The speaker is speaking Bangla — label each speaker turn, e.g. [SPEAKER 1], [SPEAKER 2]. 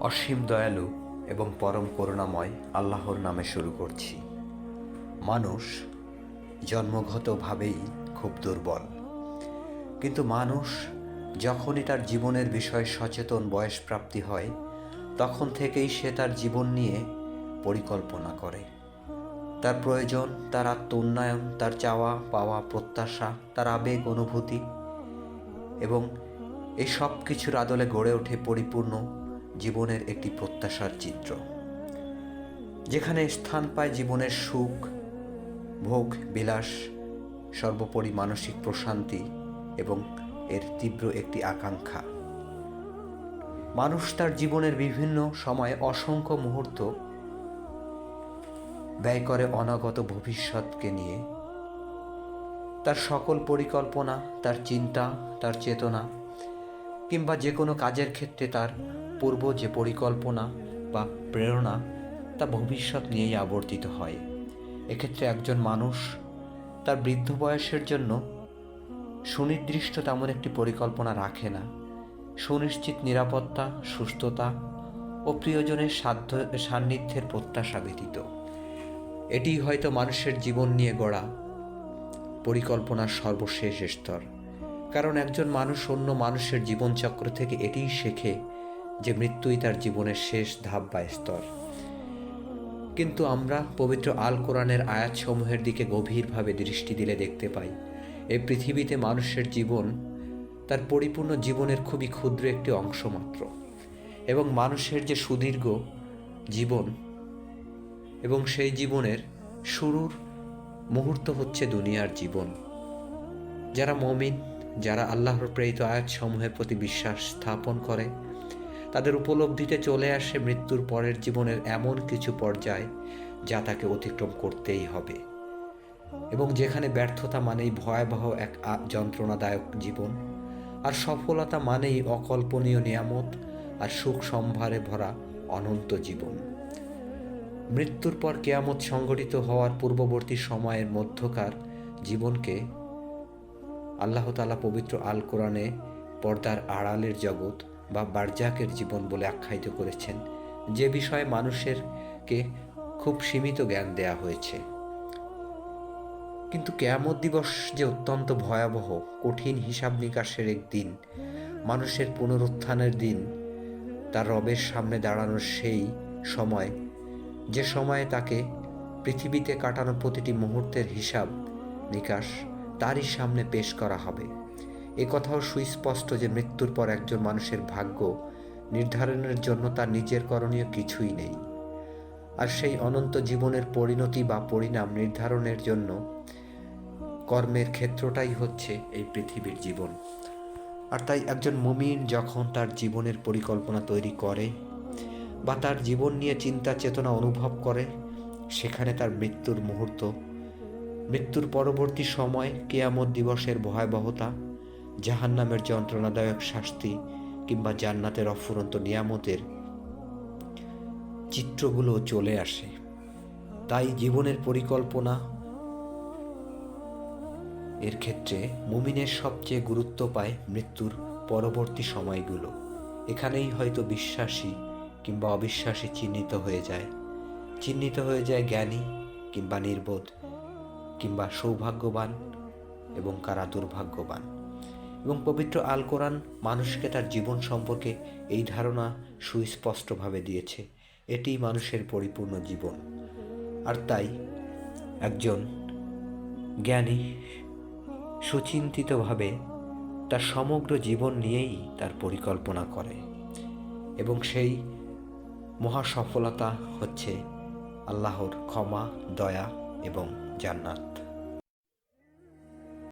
[SPEAKER 1] অসীম দয়ালু এবং পরম করুণাময় আল্লাহর নামে শুরু করছি। মানুষ জন্মগতভাবেই খুব দুর্বল। কিন্তু মানুষ যখনই তার জীবনের বিষয়ে সচেতন বয়স প্রাপ্তি হয়, তখন থেকেই সে তার জীবন নিয়ে পরিকল্পনা করে। তার প্রয়োজন, তার আত্ম উন্নয়ন তার চাওয়া, পাওয়া, প্রত্যাশা, তার আবেগ, অনুভূতি এবং এই সব কিছুর আদলে গড়ে ওঠে পরিপূর্ণ জীবনের একটি প্রত্যাশার চিত্র, যেখানে স্থান পায় জীবনের সুখ, ভোগ, বিলাস, সর্বোপরি মানসিক প্রশান্তি এবং এর তীব্র একটি আকাঙ্ক্ষা। মানুষ তার জীবনের বিভিন্ন সময়ে অসংখ্য মুহূর্ত ব্যয় করে অনাগত ভবিষ্যৎকে নিয়ে। তার সকল পরিকল্পনা, তার চিন্তা, তার চেতনা কিংবা যে কোনো কাজের ক্ষেত্রে তার পূর্ব যে পরিকল্পনা বা প্রেরণা তা ভবিষ্যৎ নিয়েই আবর্তিত হয়। এক্ষেত্রে একজন মানুষ তার বৃদ্ধ বয়সের জন্য সুনির্দিষ্ট তেমন একটি পরিকল্পনা রাখে না। সুনিশ্চিত নিরাপত্তা, সুস্থতা ও প্রিয়জনের সাধ্য, সান্নিধ্যের প্রত্যাশা ব্যতীত। এটি হয়তো মানুষের জীবন নিয়ে গড়া পরিকল্পনার সর্বশেষ স্তর। কারণ একজন মানুষ অন্য মানুষের জীবনচক্র থেকে এটিই শেখে যে মৃত্যুই তার জীবনের শেষ ধাপ বা স্তর। কিন্তু আমরা পবিত্র আল কোরআনের আয়াতসমূহের দিকে গভীরভাবে দৃষ্টি দিলে দেখতে পাই, এই পৃথিবীতে মানুষের জীবন তার পরিপূর্ণ জীবনের খুবই ক্ষুদ্র একটি অংশ মাত্র এবং মানুষের যে সুদীর্ঘ জীবন এবং সেই জীবনের শুরুর মুহূর্ত হচ্ছে দুনিয়ার জীবন। যারা মমিন যারা আল্লাহর প্রেরিত আয়াতসমূহের প্রতি বিশ্বাস স্থাপন করে, তাদের উপলব্ধিতে চলে আসে মৃত্যুর পরের জীবনের এমন কিছু পর্যায় যা তাকে অতিক্রম করতেই হবে। এবং যেখানে ব্যর্থতা মানেই ভয়াবহ এক যন্ত্রণাদায়ক জীবন, আর সফলতা মানেই অকল্পনীয় নিয়ামত আর সুখ সম্ভারে ভরা অনন্ত জীবন। মৃত্যুর পর কেয়ামত সংঘটিত হওয়ার পূর্ববর্তী সময়ের মধ্যকার জীবনকে আল্লাহ তালা পবিত্র আল কোরআনে পর্দার আড়ালের জগৎ বা বারজাকের জীবন বলে আখ্যায়িত করেছেন। যে বিষয়ে মানুষেরকে খুব সীমিত জ্ঞান দেয়া হয়েছে। কিন্তু কেয়ামত দিবস যে অত্যন্ত ভয়াবহ, কঠিন হিসাব নিকাশের এক দিন, মানুষের পুনরুত্থানের দিন, তার রবের সামনে দাঁড়ানোর সেই সময়, যে সময়ে তাকে পৃথিবীতে কাটানো প্রতিটি মুহূর্তের হিসাব নিকাশ তারই সামনে পেশ করা হবে। এ কথাও সুস্পষ্ট যে মৃত্যুর পর একজন মানুষের ভাগ্য নির্ধারণের জন্য তার নিজের করণীয় কিছুই নেই। আর সেই অনন্ত জীবনের পরিণতি বা পরিণাম নির্ধারণের জন্য কর্মের ক্ষেত্রটাই হচ্ছে এই পৃথিবীর জীবন। আর তাই একজন মুমিন যখন তার জীবনের পরিকল্পনা তৈরি করে বা তার জীবন নিয়ে চিন্তা চেতনা অনুভব করে, সেখানে তার মৃত্যুর মুহূর্ত মৃত্যুর পরবর্তী সময় কেয়ামত দিবসের ভয়াবহতা, জাহান্নামের যন্ত্রণাদায়ক শাস্তি কিংবা জান্নাতের অফুরন্ত নিয়ামতের চিত্রগুলো চলে আসে। তাই জীবনের পরিকল্পনা এর ক্ষেত্রে মুমিনের সবচেয়ে গুরুত্ব পায় মৃত্যুর পরবর্তী সময়গুলো। এখানেই হয়তো বিশ্বাসী কিংবা অবিশ্বাসী চিহ্নিত হয়ে যায়। চিহ্নিত হয়ে যায় জ্ঞানী কিংবা নির্বোধ। কিংবা সৌভাগ্যবান এবং কারা দুর্ভাগ্যবান। এবং পবিত্র আল কোরআন মানুষকে তার জীবন সম্পর্কে এই ধারণা সুস্পষ্টভাবে দিয়েছে। এটি মানুষের পরিপূর্ণ জীবন। আর তাই একজন জ্ঞানী সুচিন্তিতভাবে তার সমগ্র জীবন নিয়েই তার পরিকল্পনা করে। এবং সেই মহা সফলতা হচ্ছে আল্লাহর ক্ষমা, দয়া এবং জান্নাত।